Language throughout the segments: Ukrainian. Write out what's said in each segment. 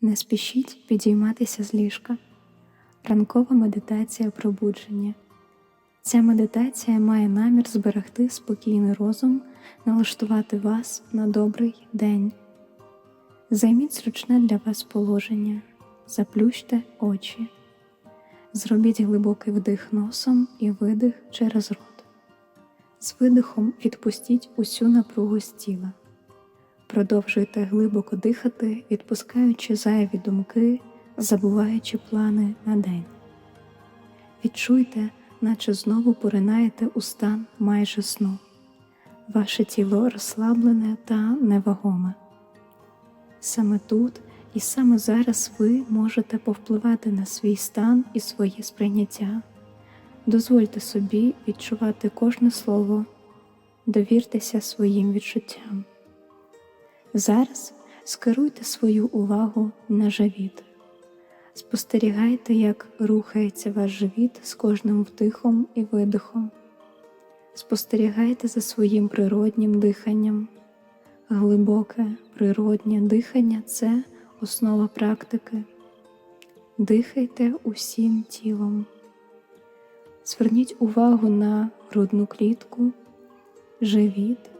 Не спішіть підійматися з ліжка. Ранкова медитація пробудження. Ця медитація має намір зберегти спокійний розум, налаштувати вас на добрий день. Займіть зручне для вас положення, заплющте очі. Зробіть глибокий вдих носом і видих через рот. З видихом відпустіть усю напругу з тіла. Продовжуйте глибоко дихати, відпускаючи зайві думки, забуваючи плани на день. Відчуйте, наче знову поринаєте у стан майже сну. Ваше тіло розслаблене та невагоме. Саме тут і саме зараз ви можете повпливати на свій стан і своє сприйняття. Дозвольте собі відчувати кожне слово, довіртеся своїм відчуттям. Зараз скеруйте свою увагу на живіт. Спостерігайте, як рухається ваш живіт з кожним вдихом і видихом. Спостерігайте за своїм природнім диханням. Глибоке природнє дихання це основа практики. Дихайте усім тілом. Зверніть увагу на грудну клітку, живіт,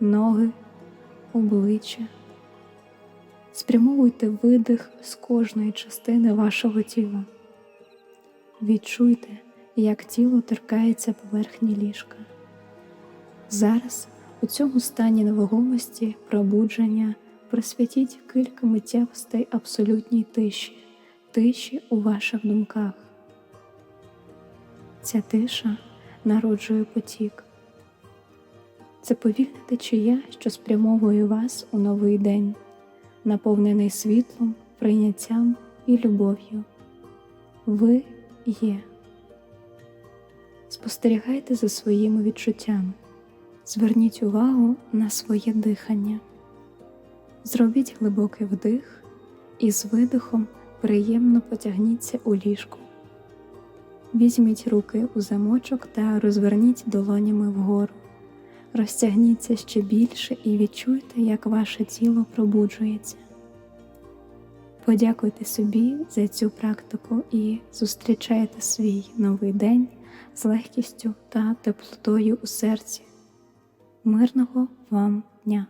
ноги, обличчя. Спрямовуйте видих з кожної частини вашого тіла. Відчуйте, як тіло торкається поверхні ліжка. Зараз у цьому стані невагомості, пробудження присвятіть кілька миттєвостей абсолютній тиші, тиші у ваших думках. Ця тиша народжує потік. Це повільна течія, що спрямовує вас у новий день, наповнений світлом, прийняттям і любов'ю. Ви є. Спостерігайте за своїми відчуттями. Зверніть увагу на своє дихання. Зробіть глибокий вдих і з видихом приємно потягніться у ліжку. Візьміть руки у замочок та розверніть долонями вгору. Розтягніться ще більше і відчуйте, як ваше тіло пробуджується. Подякуйте собі за цю практику і зустрічайте свій новий день з легкістю та теплотою у серці. Мирного вам дня!